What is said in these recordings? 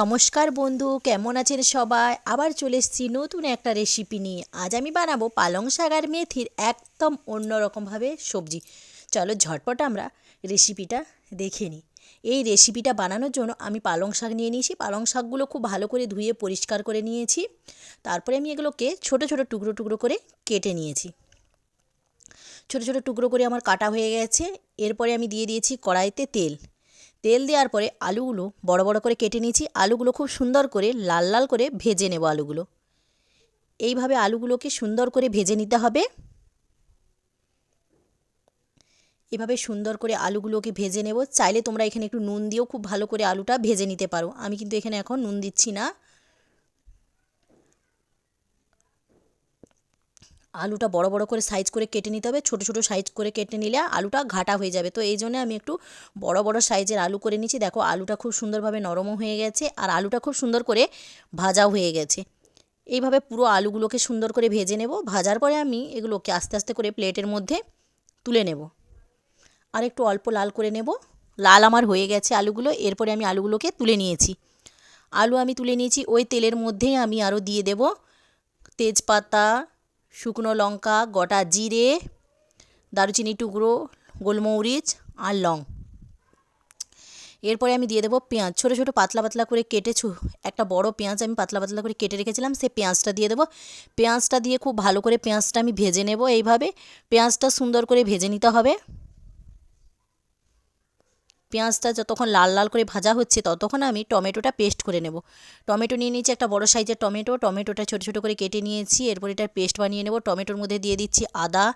নমস্কার বন্ধু, কেমন আছেন সবাই? আবার চলে এসেছি নতুন একটা রেসিপি নিয়ে। আজ আমি বানাবো পালং শাক আর মেথির একদম অন্যরকমভাবে সবজি। চলো ঝটপট আমরা রেসিপিটা দেখে নিই। এই রেসিপিটা বানানোর জন্য আমি পালং শাক নিয়ে নিয়েছি। পালং শাকগুলো খুব ভালো করে ধুয়ে পরিষ্কার করে নিয়েছি। তারপরে আমি এগুলোকে ছোট ছোট টুকরো টুকরো করে কেটে নিয়েছি। ছোট ছোট টুকরো করে আমার কাটা হয়ে গেছে। এরপরে আমি দিয়ে দিয়েছি কড়াইতে তেল। তেল দেওয়ার পরে আলুগুলো বড় বড় করে কেটে নিয়েছি। আলুগুলো খুব সুন্দর করে লাল লাল করে ভেজে নেব আলুগুলো। এইভাবে আলুগুলোকে সুন্দর করে ভেজে নিতে হবে। এভাবে সুন্দর করে আলুগুলোকে ভেজে নেব। চাইলে তোমরা এখানে একটু নুন দিয়েও খুব ভালো করে আলুটা ভেজে নিতে পারো। আমি কিন্তু এখানে এখন নুন দিচ্ছি না। আলুটা বড় বড় করে সাইজ করে কেটে নিতে হবে। ছোট ছোট সাইজ করে কেটে নিলে আলুটা ঘাটা হয়ে যাবে। তো এই জন্য আমি একটু বড় বড় সাইজের আলু করে নিচ্ছি। দেখো আলুটা খুব সুন্দরভাবে নরমও হয়ে গেছে আর আলুটা খুব সুন্দর করে ভাজাও হয়ে গেছে। এইভাবে পুরো আলুগুলোকে সুন্দর করে ভেজে নেব। ভাজার পরে আমি এগুলোকে আস্তে আস্তে করে প্লেটের মধ্যে তুলে নেব। আর একটু অল্প লাল করে নেব। লাল আমার হয়ে গেছে আলুগুলো। এরপরে আমি আলুগুলোকে তুলে নিয়েছি। আলু আমি তুলে নিয়েছি। ওই তেলের মধ্যেই আমি আরও দিয়ে দেব তেজপাতা শুকনো লঙ্কা, গোটা জিরে, দারুচিনি টুকরো, গোলমরিচ আর লং। এরপরে আমি দিয়ে দেবো পেঁয়াজ। ছোটো ছোটো, পাতলা পাতলা করে কেটেছু একটা বড় পেঁয়াজ আমি পাতলা পাতলা করে কেটে রেখেছিলাম সে পেঁয়াজটা দিয়ে দেবো। পেঁয়াজটা দিয়ে খুব ভালো করে পেঁয়াজটা আমি ভেজে নেব এইভাবে। পেঁয়াজটা সুন্দর করে ভেজে নিতে হবে। পেঁয়াজটা যতক্ষণ লাল লাল করে ভাজা হচ্ছে ততক্ষণ আমি টমেটোটা পেস্ট করে নেব। টমেটো নিয়ে নিয়েছি একটা বড় সাইজের টমেটো। টমেটোটা ছোটো ছোটো করে কেটে নিয়েছি। এরপর এটার পেস্ট বানিয়ে নেব। টমেটোর মধ্যে দিয়ে দিচ্ছি আদা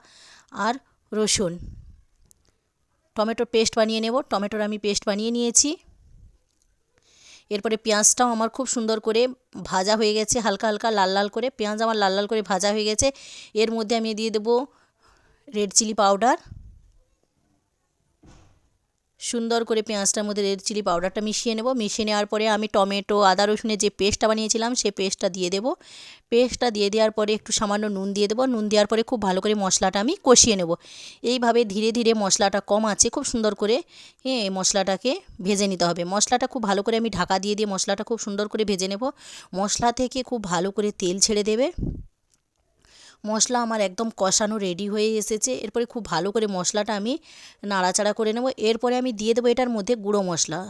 আর রসুন। টমেটোর পেস্ট বানিয়ে নেব। টমেটোর আমি পেস্ট বানিয়ে নিয়েছি। এরপরে পেঁয়াজটাও আমার খুব সুন্দর করে ভাজা হয়ে গেছে। হালকা হালকা লাল লাল করে। পেঁয়াজ আমার লাল লাল করে ভাজা হয়ে গেছে। এর মধ্যে আমি দিয়ে দেবো রেড চিলি পাউডার। সুন্দর করে পেঁয়াজটার মধ্যে রেড চিলি পাউডারটা মিশিয়ে নেব। মিশিয়ে নেওয়ার পরে আমি টমেটো, আদা, রসুনের যে পেস্টটা বানিয়েছিলাম সেই পেস্টটা দিয়ে দেবো। পেস্টটা দিয়ে দেওয়ার পরে একটু সামান্য নুন দিয়ে দেবো। নুন দেওয়ার পরে খুব ভালো করে মশলাটা আমি কষিয়ে নেব। এইভাবে ধীরে ধীরে মশলাটা কম আছে, খুব সুন্দর করে হ্যাঁ মশলাটাকে ভেজে নিতে হবে। মশলাটা খুব ভালো করে আমি ঢাকা দিয়ে দিয়ে মশলাটা খুব সুন্দর করে ভেজে নেব। মশলা থেকে খুব ভালো করে তেল ছেড়ে দেবে। মশলা আমার একদম কষানো রেডি হয়ে এসেছে। এরপরে খুব ভালো করে মশলাটা আমি নাড়াচাড়া করে নেব। এরপরে আমি দিয়ে দেবো এটার মধ্যে গুঁড়ো মশলা।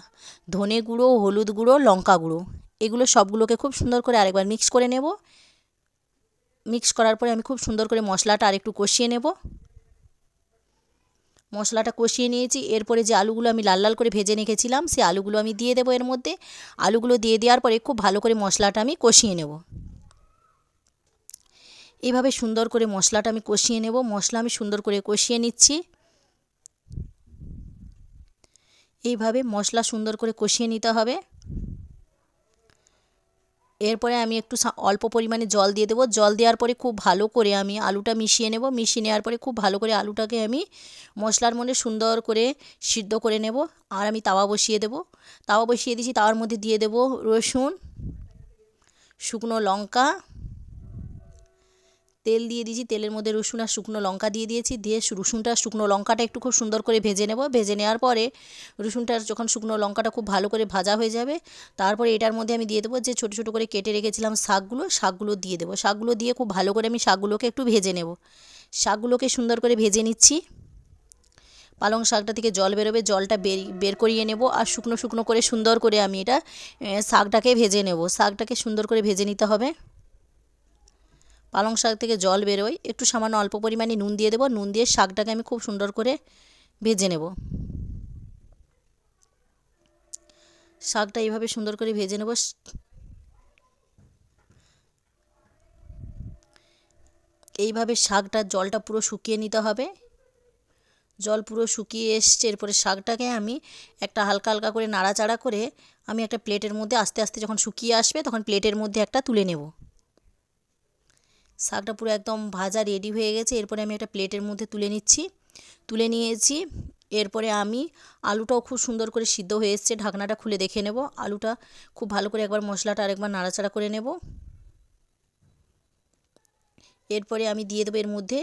ধনে গুঁড়ো, হলুদ গুঁড়ো, লঙ্কা গুঁড়ো। এগুলো সবগুলোকে খুব সুন্দর করে আরেকবার মিক্স করে নেব। মিক্স করার পরে আমি খুব সুন্দর করে মশলাটা আরেকটু কষিয়ে নেব। মশলাটা কষিয়ে নিয়েছি। এরপরে যে আলুগুলো আমি লাল লাল করে ভেজে রেখেছিলাম সেই আলুগুলো আমি দিয়ে দেবো এর মধ্যে। আলুগুলো দিয়ে দেওয়ার পরে খুব ভালো করে মশলাটা আমি কষিয়ে নেব। এভাবে সুন্দর করে মশলাটা আমি কষিয়ে নেব। মশলা আমি সুন্দর করে কষিয়ে নিচ্ছি। এইভাবে মশলা সুন্দর করে কষিয়ে নিতে হবে। এরপরে আমি একটু অল্প পরিমাণে জল দিয়ে দেবো। জল দেওয়ার পরে খুব ভালো করে আমি আলুটা মিশিয়ে নেব। মিশিয়ে নেওয়ার পরে খুব ভালো করে আলুটাকে আমি মশলার মধ্যে সুন্দর করে সিদ্ধ করে নেব। আর আমি তাওয়া বসিয়ে দেব। তাওয়া বসিয়ে দিয়েছি। তাওয়ার মধ্যে দিয়ে দেব রসুন, শুকনো লঙ্কা তেল দিয়ে দিয়েছি, তেলের মধ্যে রসুন আর শুকনো লঙ্কা দিয়ে দিয়েছি, দিয়ে রসুনটা, শুকনো লঙ্কাটা একটু খুব সুন্দর করে ভেজে নেব। ভেজে নেওয়ার পরে রসুনটা যখন শুকনো লঙ্কাটা খুব ভালো করে ভাজা হয়ে যাবে, তারপরে এটার মধ্যে আমি দিয়ে দেবো যে ছোটো ছোটো করে কেটে রেখেছিলাম শাকগুলো শাকগুলো দিয়ে দেবো। শাকগুলো দিয়ে খুব ভালো করে আমি শাকগুলোকে একটু ভেজে নেব। শাকগুলোকে সুন্দর করে ভেজে নিচ্ছি। পালং শাকটা থেকে জল বেরোবে, জলটা বের বের করিয়ে নেব আর শুকনো শুকনো করে সুন্দর করে আমি এটা শাকটাকে ভেজে নেব। শাকটাকে সুন্দর করে ভেজে নিতে হবে। পালং শাক থেকে জল বেরোয়। একটু সামান্য অল্প পরিমাণে নুন দিয়ে দেবো। নুন দিয়ে শাকটাকে আমি খুব সুন্দর করে ভেজে নেব। শাকটা এইভাবে সুন্দর করে ভেজে নেব। এইভাবে শাকটার জলটা পুরো শুকিয়ে নিতে হবে। জল পুরো শুকিয়ে এসছে। এরপরে শাকটাকে আমি একটা হালকা হালকা করে নাড়াচাড়া করে আমি একটা প্লেটের মধ্যে আস্তে আস্তে যখন শুকিয়ে আসবে তখন প্লেটের মধ্যে একটা তুলে নেব। শাকটা পুরো একদম ভাজা রেডি হয়ে গেছে। এরপরে আমি একটা প্লেটের মধ্যে তুলে নিচ্ছি। তুলে নিয়েছি। এরপরে আমি আলুটাও খুব সুন্দর করে সিদ্ধ হয়ে এসছে। ঢাকনাটা খুলে দেখে নেব। আলুটা খুব ভালো করে একবার মশলাটা আরেকবার নাড়াচাড়া করে নেব। এরপরে আমি দিয়ে দেবো এর মধ্যে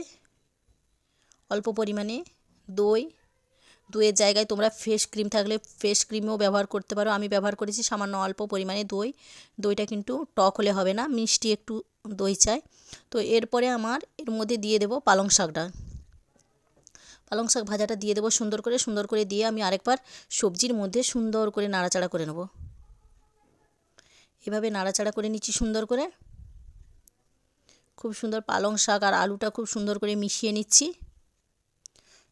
অল্প পরিমাণে দই। দইয়ের জায়গায় তোমরা ফ্রেশ ক্রিম থাকলে ফ্রেশ ক্রিমও ব্যবহার করতে পারো। আমি ব্যবহার করেছি সামান্য অল্প পরিমাণে দই। দইটা কিন্তু টক হলে হবে না। মিষ্টি একটু দই চাই। তো এরপরে আমার এর মধ্যে দিয়ে দেবো পালং শাকটা। পালং শাক ভাজাটা দিয়ে দেবো সুন্দর করে। সুন্দর করে দিয়ে আমি আরেকবার সবজির মধ্যে সুন্দর করে নাড়াচাড়া করে নেব। এভাবে নাড়াচাড়া করে নিচ্ছি সুন্দর করে। খুব সুন্দর পালং শাক আর আলুটা খুব সুন্দর করে মিশিয়ে নিচ্ছি।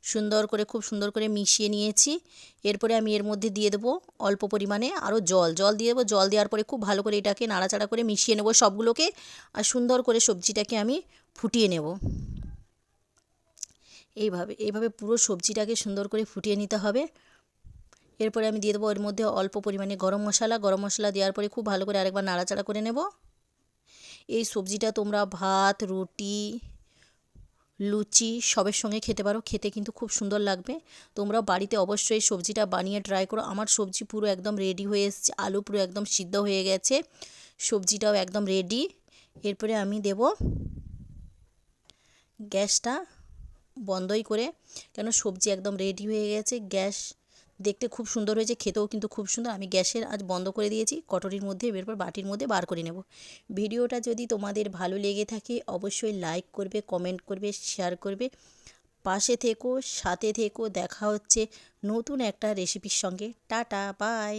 সুন্দর করে, খুব সুন্দর করে মিশিয়ে নিয়েছি। এরপরে আমি এর মধ্যে দিয়ে দেবো অল্প পরিমাণে আরও জল। জল দিয়ে দেবো। জল দেওয়ার পরে খুব ভালো করে এটাকে নাড়াচাড়া করে মিশিয়ে নেব সবগুলোকে আর সুন্দর করে সবজিটাকে আমি ফুটিয়ে নেব। এইভাবে এইভাবে পুরো সবজিটাকে সুন্দর করে ফুটিয়ে নিতে হবে। এরপরে আমি দিয়ে দেবো এর মধ্যে অল্প পরিমাণে গরম মশলা। গরম মশলা দেওয়ার পরে খুব ভালো করে আরেকবার নাড়াচাড়া করে নেব। এই সবজিটা তোমরা ভাত, রুটি লুচি সবের সঙ্গে খেতে পারো, খেতে কিন্তু খুব সুন্দর লাগবে। তোমরা বাড়িতে অবশ্যই সবজিটা বানিয়ে ট্রাই করো। আমার সবজি পুরো একদম রেডি হয়ে এসেছে, আলু পুরো একদম সিদ্ধ হয়ে গেছে, সবজিটাও একদম রেডি এরপরে আমি দেব গ্যাসটা বন্ধই করে, কেন সবজি একদম রেডি হয়ে গেছে, গ্যাস দেখতে খুব সুন্দর হয়েছে, খেতেও কিন্তু খুব সুন্দর। আমি গ্যাসের আজ বন্ধ করে দিয়েছি, কটরির মধ্যে এরপর বাটির মধ্যে বার করে নেব। ভিডিওটা যদি তোমাদের ভালো লেগে থাকে, অবশ্যই লাইক করবে কমেন্ট করবে শেয়ার করবে। পাশে থেকো, সাথে থেকো, দেখা হচ্ছে নতুন একটা রেসিপির সঙ্গে। Tata bye